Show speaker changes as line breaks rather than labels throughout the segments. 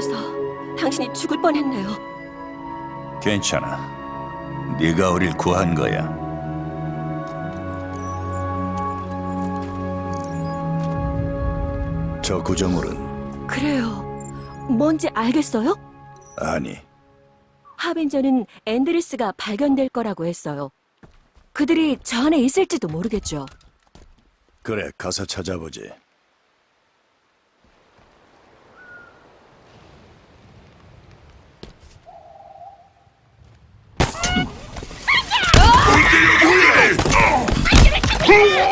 걸려서 당신이 죽을 뻔했네요.
괜찮아. 네가 우릴 구한 거야. 저 구조물은
그래요. 뭔지 알겠어요?
아니.
하벤저는 앤드리스가 발견될 거라고 했어요. 그들이 저 안에 있을지도 모르겠죠.
그래, 가서 찾아보지.
이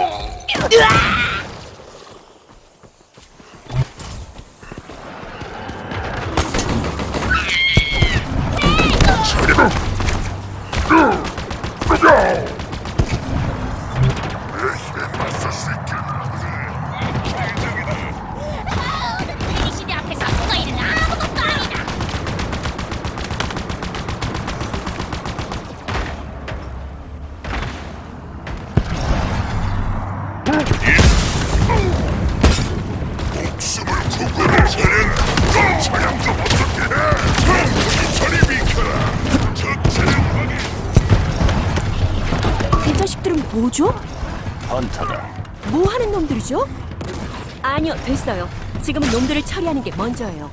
뭐 하는 놈들이죠? 아니요, 됐어요. 지금은 놈들을 처리하는 게 먼저예요.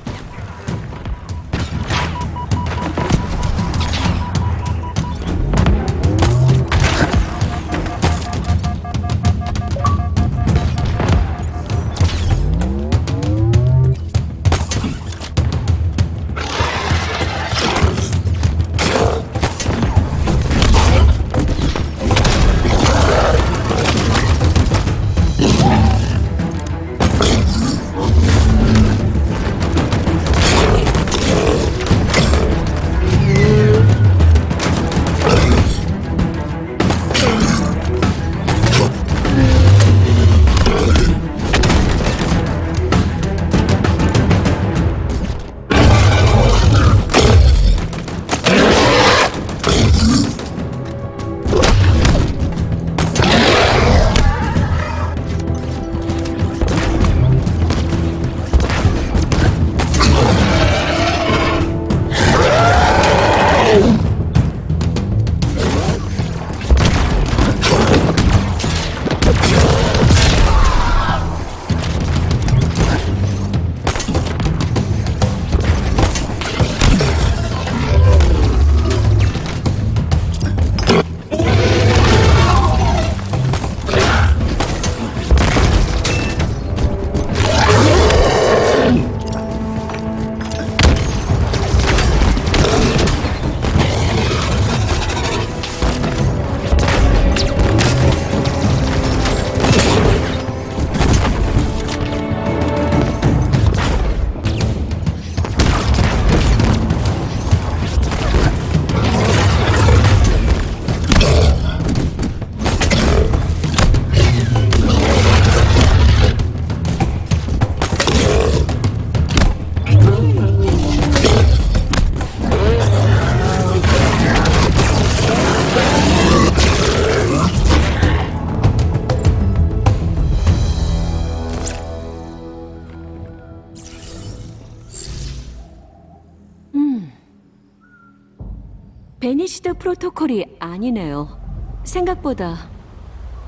베니시드 프로토콜이 아니네요. 생각보다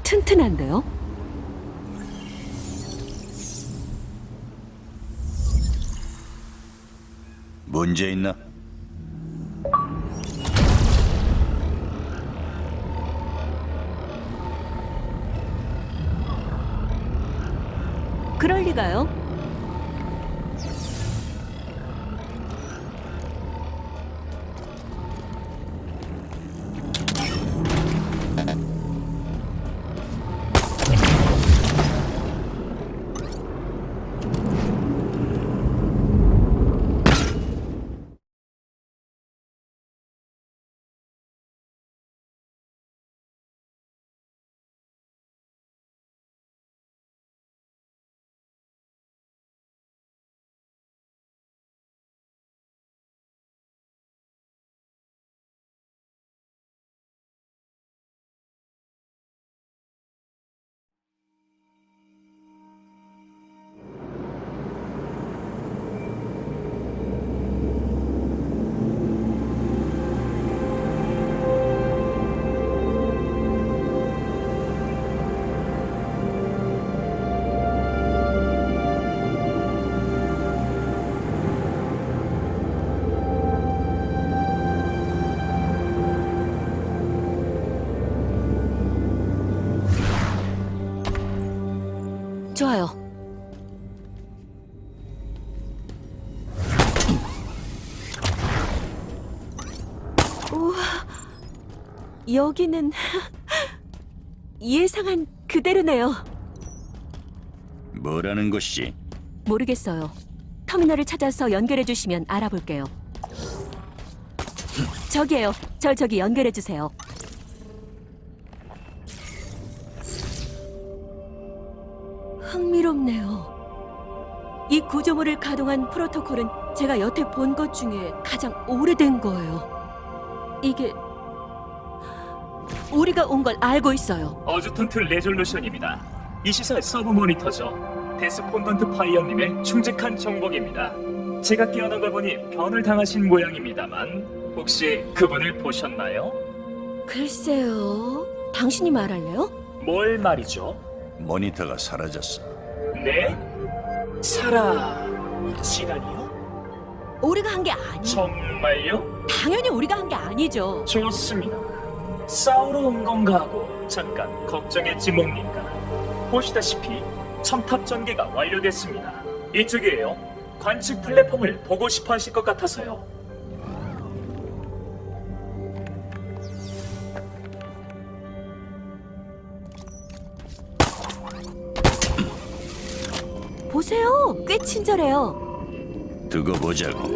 튼튼한데요?
문제 있나?
그럴 리가요. 여기는 예상한 그대로네요.
뭐라는 것이?
모르겠어요. 터미널을 찾아서 연결해 주시면 알아볼게요. 저기에요. 절 저기 연결해 주세요. 흥미롭네요. 이 구조물을 가동한 프로토콜은 제가 여태 본 것 중에 가장 오래된 거예요. 이게 우리가 온 걸 알고 있어요.
어주턴트 레졸루션입니다. 이 시설 서브 모니터죠. 데스 폰던트 파이어님의 충직한 정복입니다. 제가 깨어난 걸 보니 변을 당하신 모양입니다만 혹시 그분을 보셨나요?
글쎄요. 당신이 말할래요?
뭘 말이죠?
모니터가 사라졌어.
네? 사라... 시간이요?
우리가 한 게 아니에요.
정말요?
당연히 우리가 한 게 아니죠.
좋습니다. 싸우러 온 건가 하고 잠깐 걱정했지 뭡니까? 보시다시피 첨탑 전개가 완료됐습니다. 이쪽이에요. 관측 플랫폼을 보고 싶어 하실 것 같아서요.
보세요. 꽤 친절해요.
두고 보자고.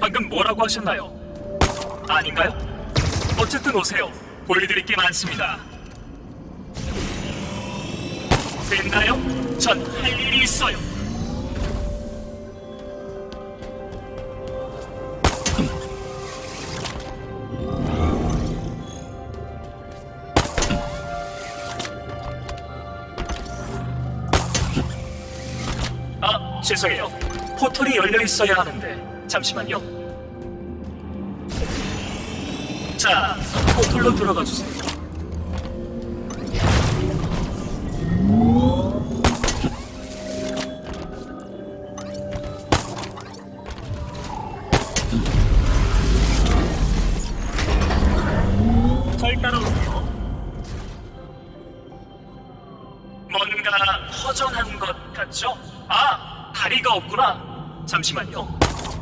방금 뭐라고 하셨나요? 아닌가요? 어쨌든 오세요. 보여드릴 게 많습니다. 됐나요? 전 할 일이 있어요. 아, 죄송해요. 포털이 열려 있어야 하는데 잠시만요. 자, 포털로 들어가 주세요. 뭔가 허전한 것 같죠? 아, 다리가 없구나. 잠시만요.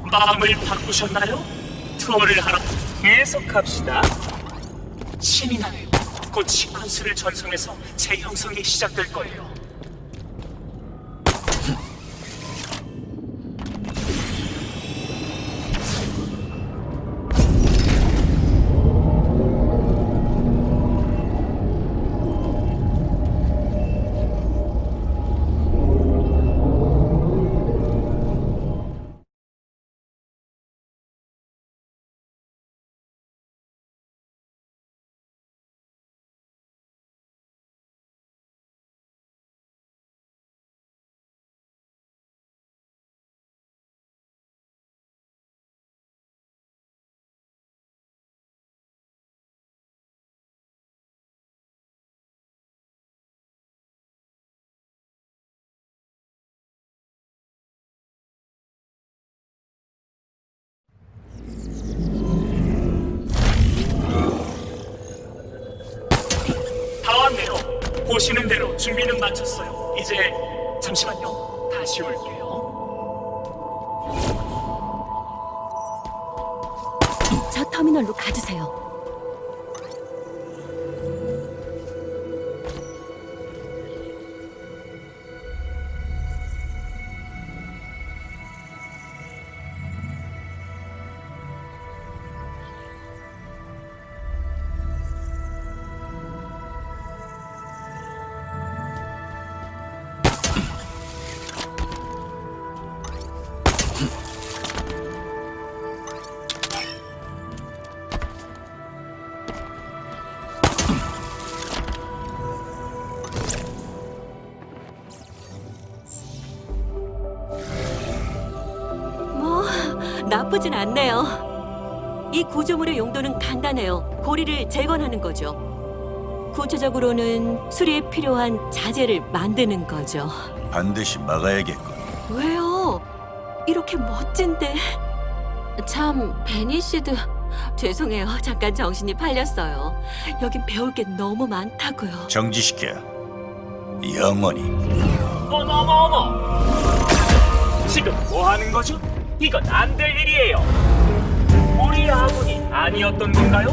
마음을 바꾸셨나요? 투어를 하러 계속합시다. 신이 나네요. 곧 시퀀스를 전송해서 재형성이 시작될 거예요. 보시는 대로 준비는 마쳤어요. 이제 잠시만요. 다시 올게요.
저 터미널로 가주세요. 나쁘진 않네요. 이 구조물의 용도는 간단해요. 고리를 재건하는 거죠. 구체적으로는 수리에 필요한 자재를 만드는 거죠.
반드시 막아야겠군.
왜요? 이렇게 멋진데. 참, 베니시드. 죄송해요. 잠깐 정신이 팔렸어요. 여긴 배울 게 너무 많다고요.
정지시켜. 영원히.
어머 어머 어머! 지금 뭐 하는 거죠? 이건 안 될 일이에요. 우리 아군이 아니었던 건가요?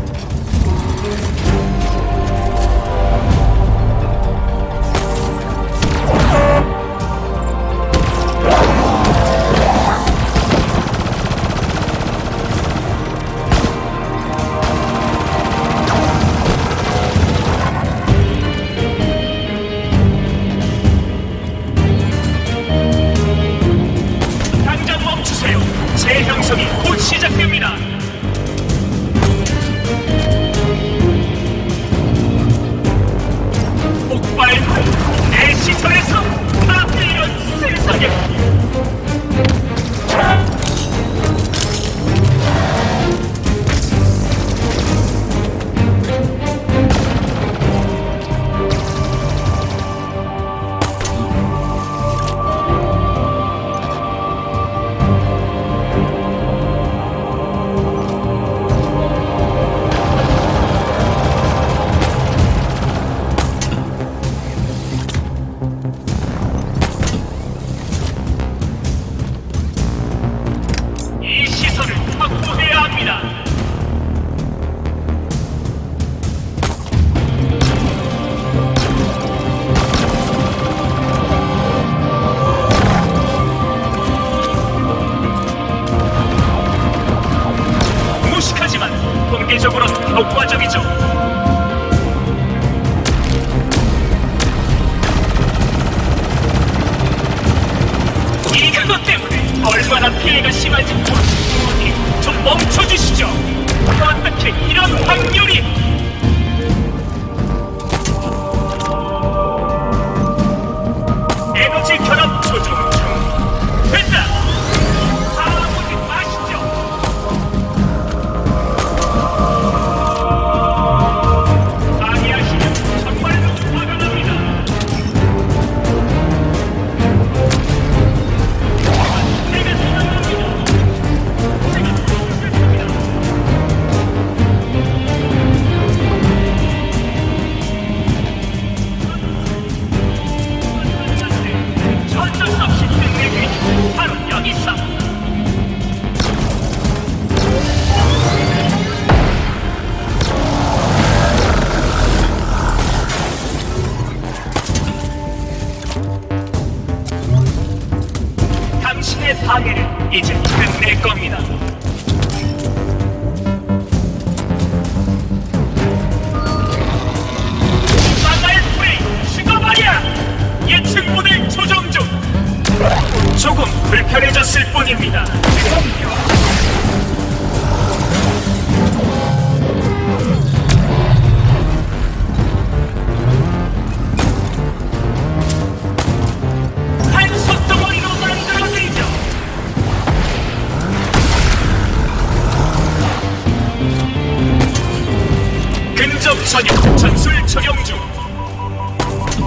전역 전역 전술 적용 중.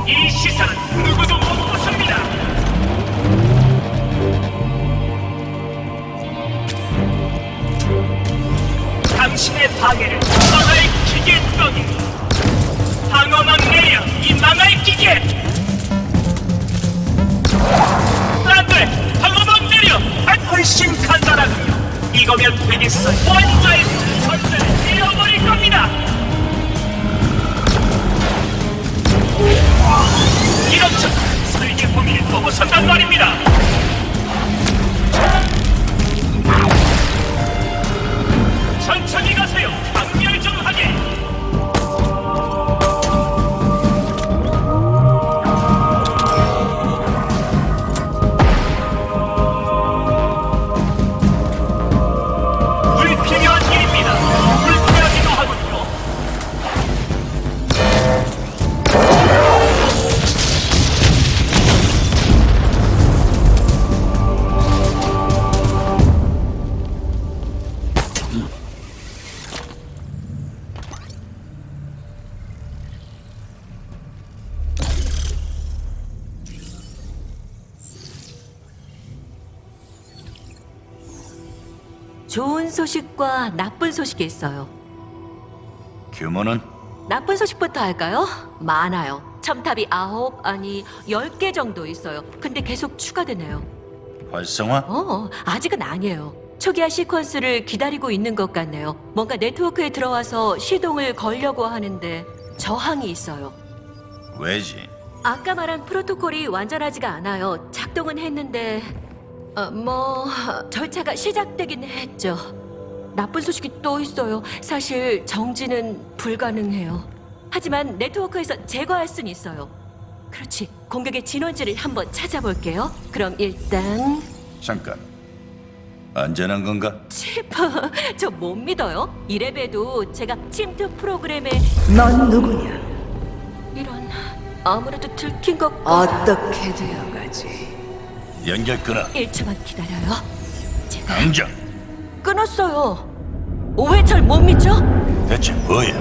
이 시사는 누구도 못 벗습니다. 당신의 방해를 망할 기계 떡이. 방어막 내려 이 망할 기계. 안돼 방어막 내려 아, 훨씬 간단하군요. 이거면 되겠어요 원자의 선을 잃어버릴 겁니다. 이런 척 설계 범위를 넘어선단 말입니다. 천천히 가세요. 강렬 좀 하게.
소식과 나쁜 소식이 있어요.
규모는
나쁜 소식부터 할까요? 많아요. 첨탑이 아홉 아니 열 개 정도 있어요. 근데 계속 추가되네요.
활성화?
어, 어, 아직은 아니에요. 초기화 시퀀스를 기다리고 있는 것 같네요. 뭔가 네트워크에 들어와서 시동을 걸려고 하는데 저항이 있어요.
왜지?
아까 말한 프로토콜이 완전하지가 않아요. 작동은 했는데 어, 뭐 절차가 시작되긴 했죠. 나쁜 소식이 또 있어요. 사실 정지는 불가능해요. 하지만 네트워크에서 제거할 순 있어요. 그렇지. 공격의 진원지를 한번 찾아볼게요. 그럼 일단
잠깐. 안전한 건가?
치프 저 못 믿어요. 이래봬도 제가 침투 프로그램에
넌 누구냐?
이런 아무래도 들킨 것
어떻게 되어가지?
연결 끊어.
1초만 기다려요. 제가
당장.
끊었어요. 왜 절 못 믿죠?
대체 뭐야?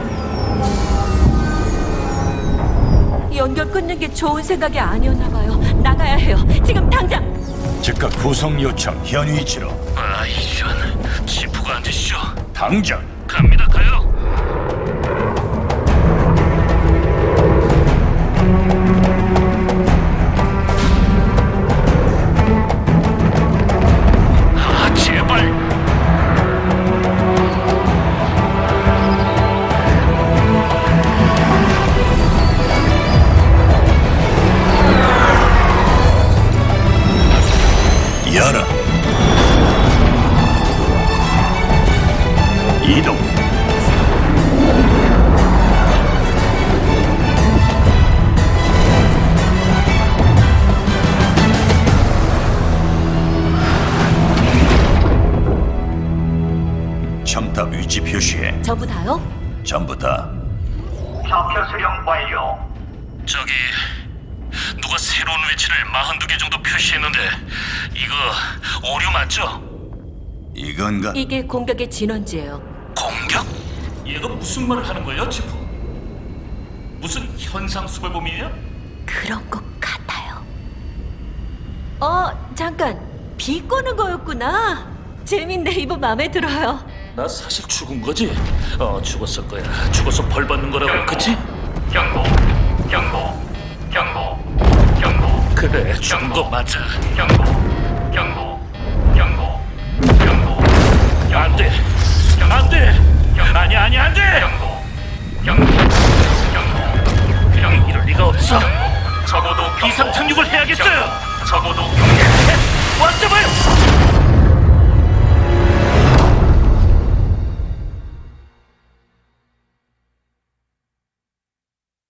연결 끊는 게 좋은 생각이 아니었나 봐요. 나가야 해요. 지금 당장.
즉각 구성 요청 현 위치로.
아 이런 지프가 앉으시죠
당장.
갑니다 가요
첨탑 위치 표시해.
전부 다요?
전부 다.
좌표 수령 완료 저기 누가 새로운 위치를 42개 정도 표시했는데 이거 오류 맞죠?
이건가?
이게 공격의 진원지예요.
공격? 얘가 무슨 말을 하는 거예요, 지프? 무슨 현상 수배범이에요?
그런 것 같아요. 어, 잠깐. 비꼬는 거였구나. 재밌네. 이거 마음에 들어요.
나 사실 죽은 거지? 어, 죽었을 거야. 죽어서 벌 받는 거라고, 그치? 경고, 경고, 경고, 경고. 그래, 죽은 거 맞아. 경고, 경고, 경고, 경고. 안 돼, 안 돼. 아니, 아니, 안 돼. 경고, 경고, 경고. 이럴 리가 없어. 적어도 비상 착륙을 해야겠어요. 적어도 경계. 완점을